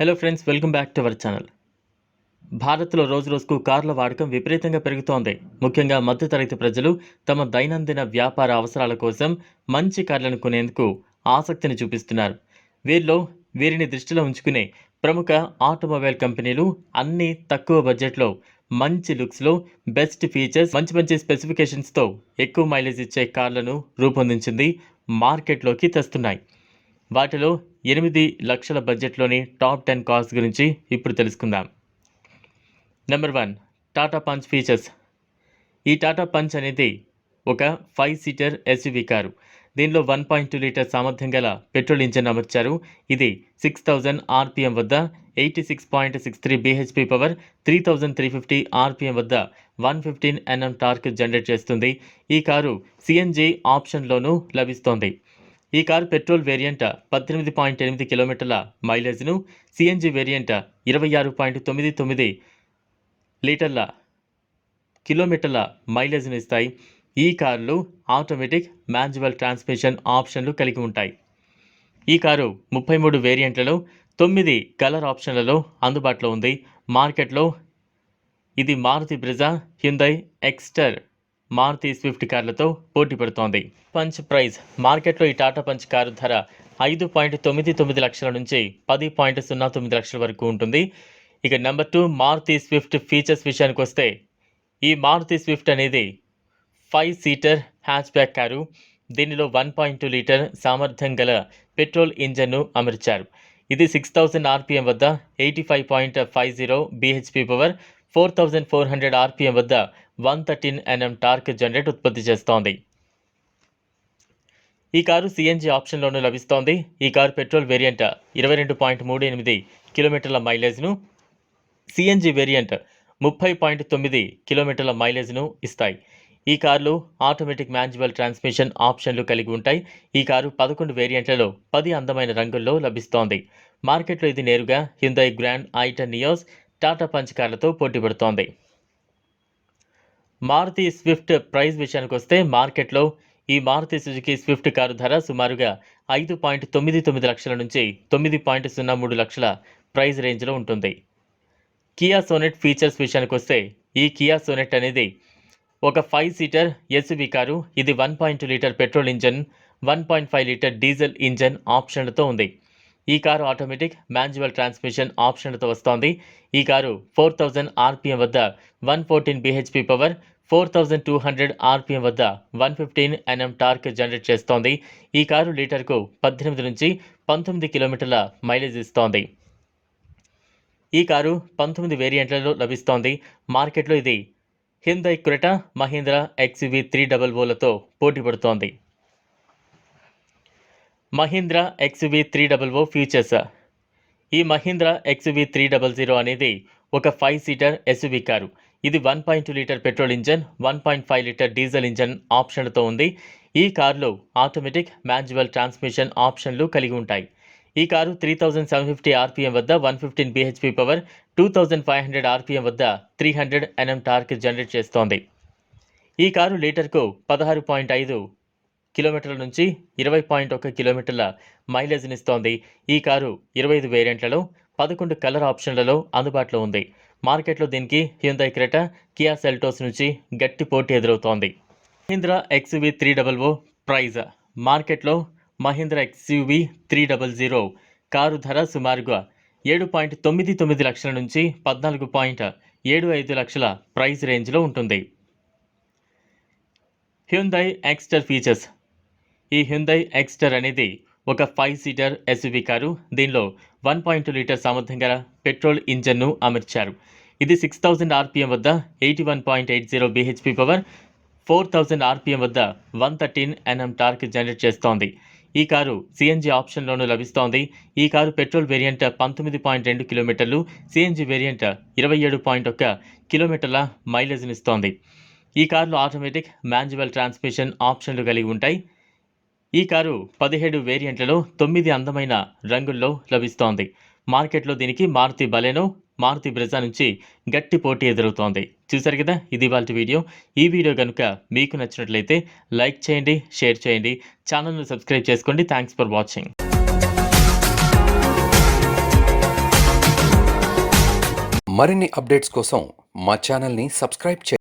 Hello friends welcome back to our channel భారత్లో రోజు రోజుకు కార్ల వాడకం విపరీతంగా పెరుగుతోంది. ముఖ్యంగా మధ్యతరగతి ప్రజలు తమ దైనందిన వ్యాపార అవసరాల కోసం మంచి కార్లను కొనేందుకు ఆసక్తిని చూపిస్తున్నారు. వీరిలో వీరిని దృష్టిలో ఉంచుకునే ప్రముఖ ఆటోమొబైల్ కంపెనీలు అన్ని తక్కువ బడ్జెట్లో మంచి లుక్స్లో బెస్ట్ ఫీచర్స్ మంచి మంచి స్పెసిఫికేషన్స్తో ఎక్కువ మైలేజ్ ఇచ్చే కార్లను రూపొందించింది మార్కెట్లోకి తెస్తున్నాయి. వాటిలో ఎనిమిది లక్షల బడ్జెట్లోని టాప్ టెన్ కార్స్ గురించి ఇప్పుడు తెలుసుకుందాం. Number one Tata Punch features. ఈ టాటా పంచ్ అనేది ఒక ఫైవ్ సీటర్ ఎస్యూవీ కారు. దీనిలో వన్ పాయింట్ టూ లీటర్ సామర్థ్యం గల పెట్రోల్ ఇంజిన్ అమర్చారు. ఇది సిక్స్ థౌజండ్ ఆర్పిఎం వద్ద eighty six point six three BHP power three thousand three fifty rpm వద్ద one fifteen Nm torque generate చేస్తుంది. ఈ కారు సిఎన్జి ఆప్షన్లోనూ లభిస్తోంది. ఈ కారు పెట్రోల్ వేరియంట్ పద్దెనిమిది పాయింట్ ఎనిమిది కిలోమీటర్ల మైలేజ్ను సిఎన్జి వేరియంట్ ఇరవై ఆరు పాయింట్ తొమ్మిది తొమ్మిది లీటర్ల కిలోమీటర్ల మైలేజ్ను ఇస్తాయి. ఈ కార్లు ఆటోమేటిక్ మాన్యువల్ ట్రాన్స్మిషన్ ఆప్షన్లు కలిగి ఉంటాయి. ఈ కారు ముప్పై మూడు వేరియంట్లలో తొమ్మిది కలర్ ఆప్షన్లలో అందుబాటులో ఉంది. మార్కెట్లో ఇది Maruti Brezza Hyundai Exter Maruti Swift కార్లతో పోటీ పడుతోంది. పంచ్ ప్రైస్ మార్కెట్లో ఈ టాటా పంచ్ కారు ధర ఐదు పాయింట్ తొమ్మిది తొమ్మిది లక్షల నుంచి పది పాయింట్ సున్నా తొమ్మిది లక్షల వరకు ఉంటుంది. ఇక number two Maruti Swift features విషయానికి వస్తే ఈ మారుతి స్విఫ్ట్ అనేది five seater hatchback car. దీనిలో వన్ పాయింట్ టూ లీటర్ సామర్థ్యం గల పెట్రోల్ ఇంజన్ను అమర్చారు. ఇది సిక్స్ థౌజండ్ ఆర్పిఎం వద్ద eighty five point five zero BHP power four thousand four hundred rpm వద్ద one thirteen Nm torque generate ఉత్పత్తి చేస్తోంది. ఈ కారు సిఎన్జి ఆప్షన్లోనూ లభిస్తోంది. ఈ కారు పెట్రోల్ వేరియంట్ ఇరవై రెండు పాయింట్ మూడు ఎనిమిది కిలోమీటర్ల మైలేజ్ను సిఎన్జి వేరియంట్ ముప్పై పాయింట్ తొమ్మిది కిలోమీటర్ల మైలేజ్ను ఇస్తాయి. ఈ కార్లు ఆటోమేటిక్ మాన్యువల్ ట్రాన్స్మిషన్ ఆప్షన్లు కలిగి ఉంటాయి. ఈ కారు పదకొండు వేరియంట్లలో పది అందమైన రంగుల్లో లభిస్తోంది. మార్కెట్లో ఇది నేరుగా Hyundai Grand i ten Nios Tata Punch పోటీ పడుతోంది. మారుతి స్విఫ్ట్ ప్రైస్ విషయానికి వస్తే మార్కెట్లో ఈ మారుతి సుజుకి స్విఫ్ట్ కారు ధర సుమారుగా ఐదు పాయింట్ తొమ్మిది తొమ్మిది లక్షల నుంచి తొమ్మిది పాయింట్ సున్నా మూడు లక్షల ప్రైస్ రేంజ్లో ఉంటుంది. కియా సోనెట్ ఫీచర్స్ విషయానికి వస్తే ఈ కియా సోనెట్ అనేది ఒక ఫైవ్ సీటర్ ఎస్యూవీ కారు. ఇది one point litre petrol engine one point five litre diesel engine ఆప్షన్లతో ఉంది. ఈ కారు ఆటోమేటిక్ మాన్యువల్ ట్రాన్స్మిషన్ ఆప్షన్లతో వస్తోంది. ఈ కారు ఫోర్ థౌజండ్ ఆర్పిఎం వద్ద one fourteen BHP power four thousand two hundred rpm వద్ద one fifteen Nm torque generate చేస్తోంది. ఈ car లీటర్కు పద్దెనిమిది నుంచి పంతొమ్మిది కిలోమీటర్ల మైలేజ్ ఇస్తోంది. ఈ కారు పంతొమ్మిది వేరియంట్లలో లభిస్తోంది. మార్కెట్లో ఇది Hyundai Creta Mahindra XV three double ఓలతో పోటీ పడుతోంది Mahindra XV three double O features. ఈ Mahindra XV three double zero అనేది ఒక ఫైవ్ సీటర్ ఎస్యువి కారు. ఇది one point two litre petrol engine one point five litre diesel engine ఆప్షన్లతో ఉంది. ఈ కారులో automatic manual transmission ఆప్షన్లు కలిగి ఉంటాయి. ఈ car three thousand seven fifty rpm వద్ద one fifteen BHP power two thousand five hundred rpm వద్ద three hundred Nm torque generate చేస్తోంది. ఈ కారు లీటర్కు పదహారు పాయింట్ ఐదు కిలోమీటర్ల నుంచి ఇరవై పాయింట్ ఒక కిలోమీటర్ల మైలేజ్నిస్తోంది ఈ కారు ఇరవై ఐదు వేరియంట్లలో పదకొండు కలర్ ఆప్షన్లలో అందుబాటులో ఉంది. మార్కెట్లో దీనికి హ్యుందై క్రెటా కియా సెల్టోస్ నుంచి గట్టి పోటీ ఎదురవుతోంది. Mahindra XV three double O price? మార్కెట్లో Mahindra XUV three double zero car ధర సుమారుగా ఏడు పాయింట్ తొమ్మిది తొమ్మిది లక్షల నుంచి పద్నాలుగు పాయింట్ ఏడు ఐదు లక్షల ప్రైస్ రేంజ్లో ఉంటుంది. హ్యుందై ఎక్స్టర్ ఫీచర్స్ ఈ హ్యుందై ఎక్స్టర్ అనేది ఒక ఫైవ్ సీటర్ ఎస్యూవీ కారు. దీనిలో వన్ పాయింట్ లీటర్ సామర్థ్యం గల పెట్రోల్ ఇంజన్ను అమర్చారు. ఇది సిక్స్ థౌజండ్ ఆర్పిఎం వద్ద eighty one point eight zero BHP power four thousand rpm వద్ద one thirteen Nm torque generate చేస్తోంది. ఈ కారు సిఎన్జి ఆప్షన్లోనూ లభిస్తోంది. ఈ కారు పెట్రోల్ వేరియంట్ పంతొమ్మిది పాయింట్ రెండు కిలోమీటర్లు సిఎన్జి వేరియంట్ ఇరవై ఏడు పాయింట్ ఒక్క కిలోమీటర్ల మైలేజ్నిస్తోంది ఈ కారులో ఆటోమేటిక్ మాన్యువల్ ట్రాన్స్మిషన్ ఆప్షన్లు కలిగి ఉంటాయి. ఈ కారు పదిహేడు వేరియంట్లలో తొమ్మిది అందమైన రంగుల్లో లభిస్తోంది. మార్కెట్లో దీనికి మారుతి బలెనో మారుతి బ్రెజా నుంచి గట్టి పోటీ ఎదురవుతోంది. చూసారు కదా? ఇది వాళ్ళ వీడియో. ఈ వీడియో కనుక మీకు నచ్చినట్లయితే లైక్ చేయండి షేర్ చేయండి ఛానల్ను సబ్స్క్రైబ్ చేసుకోండి. థ్యాంక్స్ ఫర్ వాచింగ్ మరిన్ని అప్డేట్స్ కోసం మా ఛానల్ని సబ్స్క్రైబ్ చేయండి.